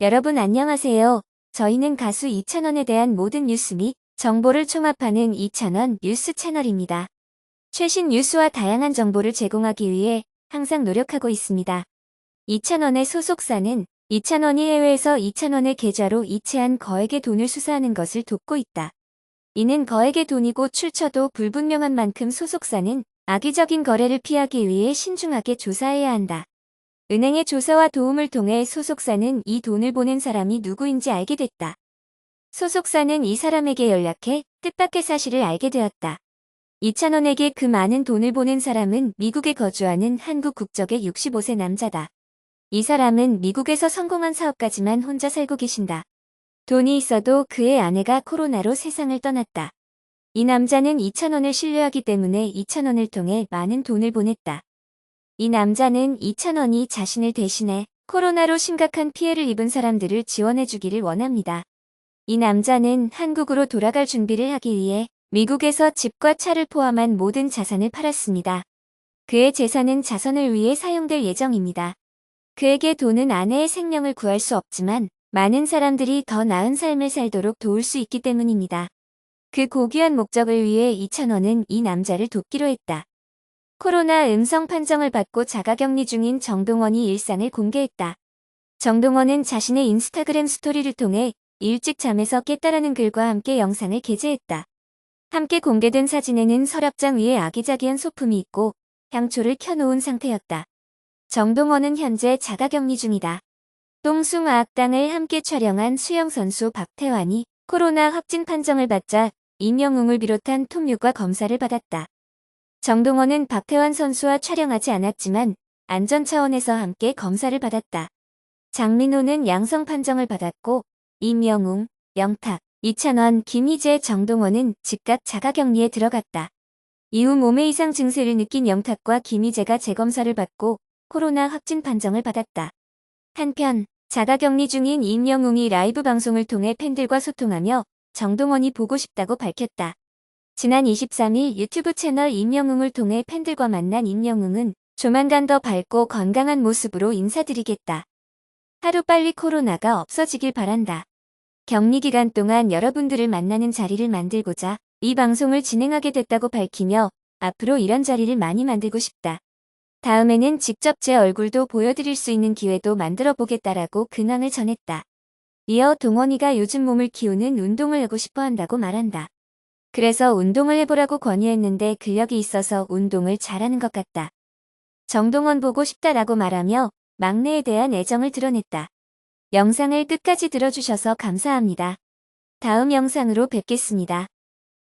여러분 안녕하세요. 저희는 가수 이찬원에 대한 모든 뉴스 및 정보를 총합하는 이찬원 뉴스 채널입니다. 최신 뉴스와 다양한 정보를 제공하기 위해 항상 노력하고 있습니다. 이찬원의 소속사는 이찬원이 해외에서 이찬원의 계좌로 이체한 거액의 돈을 수사하는 것을 돕고 있다. 이는 거액의 돈이고 출처도 불분명한 만큼 소속사는 악의적인 거래를 피하기 위해 신중하게 조사해야 한다. 은행의 조사와 도움을 통해 소속사는 이 돈을 보낸 사람이 누구인지 알게 됐다. 소속사는 이 사람에게 연락해 뜻밖의 사실을 알게 되었다. 이찬원에게 그 많은 돈을 보낸 사람은 미국에 거주하는 한국 국적의 65세 남자다. 이 사람은 미국에서 성공한 사업가지만 혼자 살고 계신다. 돈이 있어도 그의 아내가 코로나로 세상을 떠났다. 이 남자는 2천원을 신뢰하기 때문에 2천원을 통해 많은 돈을 보냈다. 이 남자는 2천원이 자신을 대신해 코로나로 심각한 피해를 입은 사람들을 지원해 주기를 원합니다. 이 남자는 한국으로 돌아갈 준비를 하기 위해 미국에서 집과 차를 포함한 모든 자산을 팔았습니다. 그의 재산은 자선을 위해 사용될 예정입니다. 그에게 돈은 아내의 생명을 구할 수 없지만 많은 사람들이 더 나은 삶을 살도록 도울 수 있기 때문입니다. 그 고귀한 목적을 위해 2천원은 이 남자를 돕기로 했다. 코로나 음성 판정을 받고 자가격리 중인 정동원이 일상을 공개했다. 정동원은 자신의 인스타그램 스토리를 통해 일찍 잠에서 깼다라는 글과 함께 영상을 게재했다. 함께 공개된 사진에는 서랍장 위에 아기자기한 소품이 있고 향초를 켜놓은 상태였다. 정동원은 현재 자가격리 중이다. 똥숭아학당을 함께 촬영한 수영선수 박태환이 코로나 확진 판정을 받자 임영웅을 비롯한 톱류과 검사를 받았다. 정동원은 박태환 선수와 촬영하지 않았지만 안전 차원에서 함께 검사를 받았다. 장민호는 양성 판정을 받았고 임영웅, 영탁, 이찬원, 김희재, 정동원은 즉각 자가격리에 들어갔다. 이후 몸에 이상 증세를 느낀 영탁과 김희재가 재검사를 받고 코로나 확진 판정을 받았다. 한편 자가격리 중인 임영웅이 라이브 방송을 통해 팬들과 소통하며 정동원이 보고 싶다고 밝혔다. 지난 23일 유튜브 채널 임영웅을 통해 팬들과 만난 임영웅은 조만간 더 밝고 건강한 모습으로 인사드리겠다. 하루빨리 코로나가 없어지길 바란다. 격리 기간 동안 여러분들을 만나는 자리를 만들고자 이 방송을 진행하게 됐다고 밝히며 앞으로 이런 자리를 많이 만들고 싶다. 다음에는 직접 제 얼굴도 보여드릴 수 있는 기회도 만들어 보겠다라고 근황을 전했다. 이어 동원이가 요즘 몸을 키우는 운동을 하고 싶어 한다고 말한다. 그래서 운동을 해보라고 권유했는데 근력이 있어서 운동을 잘하는 것 같다. 정동원 보고 싶다라고 말하며 막내에 대한 애정을 드러냈다. 영상을 끝까지 들어주셔서 감사합니다. 다음 영상으로 뵙겠습니다.